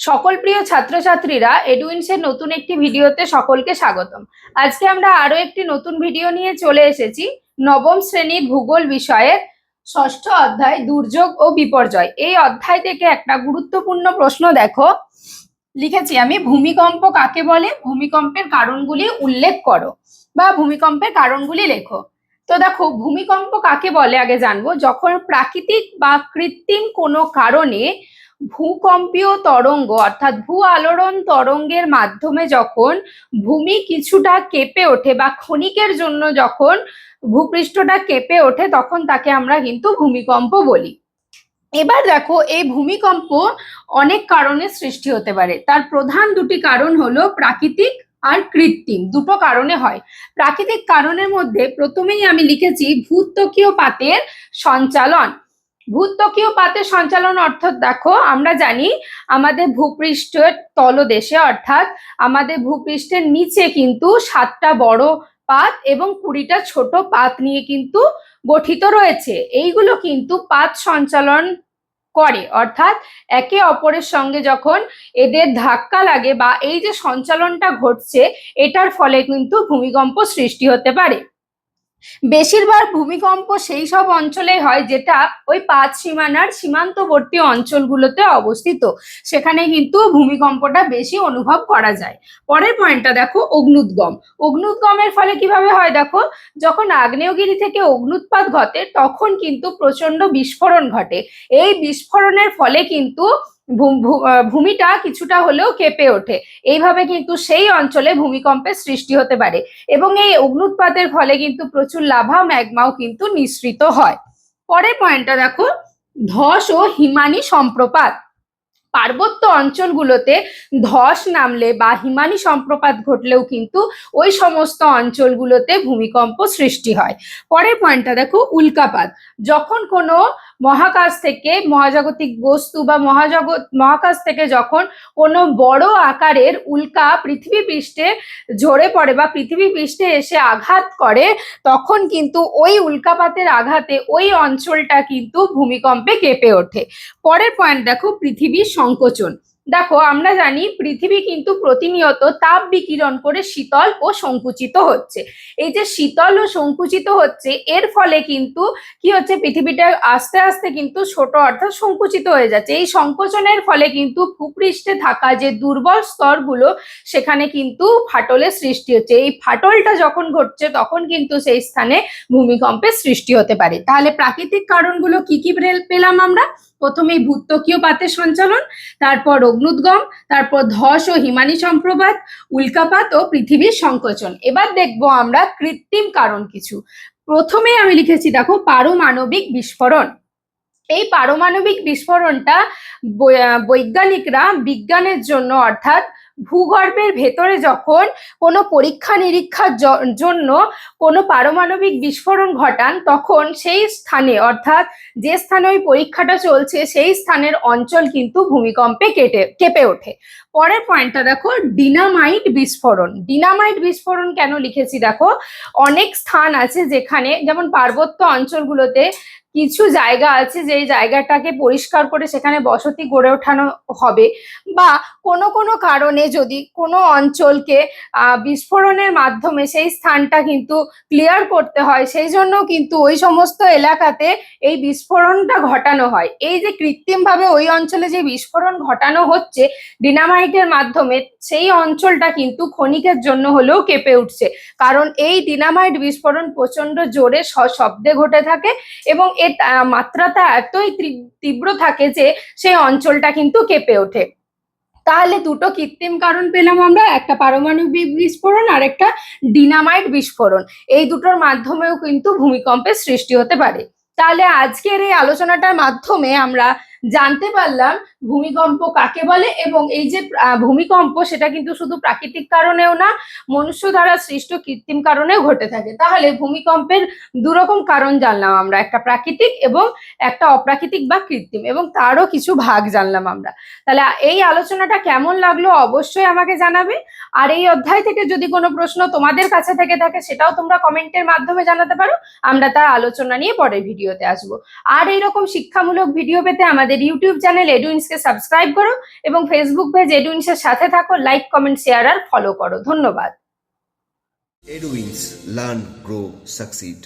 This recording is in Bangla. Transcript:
সকল প্রিয় ছাত্রছাত্রীরা এডুইন্সের নতুন একটি ভিডিওতে সকলকে স্বাগতম। আজকে আমরা আরও একটি নতুন ভিডিও নিয়ে চলে এসেছি নবম শ্রেণির ভূগোল বিষয়ের ষষ্ঠ অধ্যায় দুর্যোগ ও বিপর্যয়। এই অধ্যায় থেকে একটা গুরুত্বপূর্ণ প্রশ্ন দেখো। লিখেছি আমি, ভূমিকম্প কাকে বলে? ভূমিকম্পের কারণগুলি উল্লেখ করো বা ভূমিকম্পের কারণগুলি লেখো। তো দেখো, ভূমিকম্প কাকে বলে আগে জানব। যখন প্রাকৃতিক বা কৃত্রিম কোনো কারণে ভূকম্পীয় তরঙ্গ, অর্থাৎ ভূ আলোড়ন তরঙ্গের মাধ্যমে যখন ভূমি কিছুটা কেঁপে ওঠে বা ক্ষণিকের জন্য যখন ভূপৃষ্ঠটা কেঁপে ওঠে, তখন তাকে আমরা কিন্তু ভূমিকম্প বলি। এবার দেখো, এই ভূমিকম্প অনেক কারণে সৃষ্টি হতে পারে। তার প্রধান দুটি কারণ হলো প্রাকৃতিক আর কৃত্রিম, দুটো কারণে হয়। প্রাকৃতিক কারণের মধ্যে প্রথমেই আমি লিখেছি ভূত্বকীয় পাতের সঞ্চালন। ভূত্বকীয় পাতের সঞ্চালন অর্থাৎ দেখো, আমরা জানি আমাদের ভূপৃষ্ঠের তলদেশে, অর্থাৎ আমাদের ভূপৃষ্ঠের নিচে কিন্তু সাতটা বড় পাত এবং কুড়িটা ছোট পাত নিয়ে কিন্তু গঠিত রয়েছে। এইগুলো কিন্তু পাত সঞ্চালন করে, অর্থাৎ একে অপরের সঙ্গে যখন এদের ধাক্কা লাগে বা এই যে সঞ্চালনটা ঘটছে, এটার ফলে কিন্তু ভূমিকম্প সৃষ্টি হতে পারে। বেশিরভাগ ভূমিকম্প সেই সব অঞ্চলে হয় যেটা ওই পাঁচ সীমানার সীমান্তবর্তী অঞ্চলগুলোতে অবস্থিত। সেখানে কিন্তু ভূমিকম্পটা বেশি অনুভব করা যায়। পরের পয়েন্টটা দেখো, অগ্নুদ্গম। অগ্নুদ্গমের ফলে কীভাবে হয় দেখো, যখন আগ্নেয়গিরি থেকে অগ্নুৎপাত ঘটে, তখন কিন্তু প্রচণ্ড বিস্ফোরণ ঘটে। এই বিস্ফোরণের ফলে কিন্তু ভূমিটা কিছুটা হলেও কেঁপে ওঠে। এইভাবে কিন্তু সেই অঞ্চলে ভূমিকম্পের সৃষ্টি হতে পারে এবং এই অগ্নুৎপাতের ফলে কিন্তু প্রচুর লাভা ম্যাগমাও কিন্তু নিঃসৃত হয়। পরের পয়েন্টটা দেখো, ধস ও হিমানি সম্প্রপাত। পার্বত্য অঞ্চলগুলোতে ধস নামলে বা হিমানি সম্প্রপাত ঘটলেও কিন্তু ওই সমস্ত অঞ্চলগুলোতে ভূমিকম্প সৃষ্টি হয়। পরের পয়েন্টটা দেখো, উল্কাপাত। যখন কোনো মহাকাশ থেকে মহাজাগতিক বস্তু বা মহাজগৎ মহাকাশ থেকে যখন কোনো বড় আকারের উল্কা পৃথিবী পৃষ্ঠে ঝরে পড়ে বা পৃথিবী পৃষ্ঠে এসে আঘাত করে, তখন কিন্তু ওই উল্কাপাতের আঘাতে ওই অঞ্চলটা কিন্তু ভূমিকম্পে কেঁপে ওঠে। পরের পয়েন্ট দেখো, পৃথিবীর সংকোচন। দেখো, আমরা জানি পৃথিবী কিন্তু প্রতিনিয়ত তাপ বিকিরণ করে শীতল ও সংকুচিত হচ্ছে। এই যে শীতল ও সংকুচিত হচ্ছে, এর ফলে কিন্তু কি হচ্ছে? পৃথিবীটা আস্তে আস্তে কিন্তু ছোট অর্থাৎ সংকুচিত হয়ে যাচ্ছে। এই সংকোচনের ফলে কিন্তু ভূপৃষ্ঠে থাকা যে দুর্বল স্তরগুলো, সেখানে কিন্তু ফাটলের সৃষ্টি হচ্ছে। এই ফাটলটা যখন ঘটছে, তখন কিন্তু সেই স্থানে ভূমিকম্পের সৃষ্টি হতে পারে। তাহলে প্রাকৃতিক কারণগুলো কি কি পেল- পেলাম আমরা? প্রথমেই ভূত্বকীয় পাতের সঞ্চালন, তারপর অগ্নুদ্গম, তারপর ধস ও হিমানি সম্প্রপাত, উল্কাপাত ও পৃথিবীর সংকোচন। এবার দেখব আমরা কৃত্রিম কারণ কিছু। প্রথমে আমি লিখেছি, দেখো, পারমাণবিক বিস্ফোরণ। এই পারমাণবিক বিস্ফোরণটা বৈজ্ঞানিকরা বিজ্ঞানের জন্য, অর্থাৎ ভূগর্ভের ভেতরে যখন কোনো পরীক্ষা নিরীক্ষার জন্য কোনো পারমাণবিক বিস্ফোরণ ঘটান, তখন সেই স্থানে, অর্থাৎ যে স্থানে ওই পরীক্ষাটা চলছে, সেই স্থানের অঞ্চল কিন্তু ভূমিকম্পে কেটে, কেঁপে ওঠে। পরের পয়েন্টটা দেখো, ডিনামাইট বিস্ফোরণ। ডিনামাইট বিস্ফোরণ কেন লিখেছি দেখো? অনেক স্থান আছে যেখানে, যেমন পার্বত্য অঞ্চলগুলোতে কিছু জায়গা আছে যে জায়গাটাকে পরিষ্কার করে সেখানে বসতি গড়ে ওঠানো হবে বা কোনো কোনো কারণে যদি কোনো অঞ্চলকে বিস্ফোরণের মাধ্যমে সেই স্থানটা কিন্তু ক্লিয়ার করতে হয়, সেই জন্য কিন্তু ওই সমস্ত এলাকাতে এই বিস্ফোরণটা ঘটানো হয়। এই যে কৃত্রিমভাবে ওই অঞ্চলে যে বিস্ফোরণ ঘটানো হচ্ছে ডিনামাইটের মাধ্যমে, সেই অঞ্চলটা কিন্তু ক্ষণিকের জন্য হলেও কেঁপে উঠছে। কারণ এই ডিনামাইট বিস্ফোরণ প্রচণ্ড জোরে শব্দে ঘটে থাকে এবং এর মাত্রাটা এতই তীব- তীব্র থাকে যে সেই অঞ্চলটা কিন্তু কেঁপে ওঠে। তাহলে দুটো কৃত্রিম কারণ পেলাম আমরা, একটা পারমাণবিক বিস্ফোরণ আর একটা ডিনামাইট বিস্ফোরণ। এই দুটোর মাধ্যমেও কিন্তু ভূমিকম্পের সৃষ্টি হতে পারে। তাহলে আজকের এই আলোচনাটার মাধ্যমে আমরা জানতে পারলাম ভূমিকম্প কাকে বলে এবং এই যে ভূমিকম্প সেটা কিন্তু শুধু প্রাকৃতিক কারণেও না, মনুষ্য দ্বারা সৃষ্ট কৃত্রিম কারণেও ঘটে থাকে। তাহলে ভূমিকম্পের দুরকম কারণ জানলাম আমরা, একটা প্রাকৃতিক এবং একটা অপ্রাকৃতিক বা কৃত্রিম এবং তারও কিছু ভাগ জানলাম আমরা। তাহলে এই আলোচনাটা কেমন লাগল অবশ্যই আমাকে জানাবে। আর এই অধ্যায় থেকে যদি কোনো প্রশ্ন তোমাদের কাছে থেকে থাকে, সেটাও তোমরা কমেন্টের মাধ্যমে জানাতে পারো। আমরা তার আলোচনা নিয়ে পরের ভিডিওতে আসব। আর এইরকম শিক্ষামূলক ভিডিও পেতে আমাদের আমাদের ইউটিউব চ্যানেল এডুইন্সকে সাবস্ক্রাইব করো এবং ফেসবুক পেজ এডুইন্সের সাথে থাকো, লাইক, কমেন্ট, শেয়ার আর ফলো করো ধন্যবাদ এডুইন্স, লার্ন, গ্রো Succeed.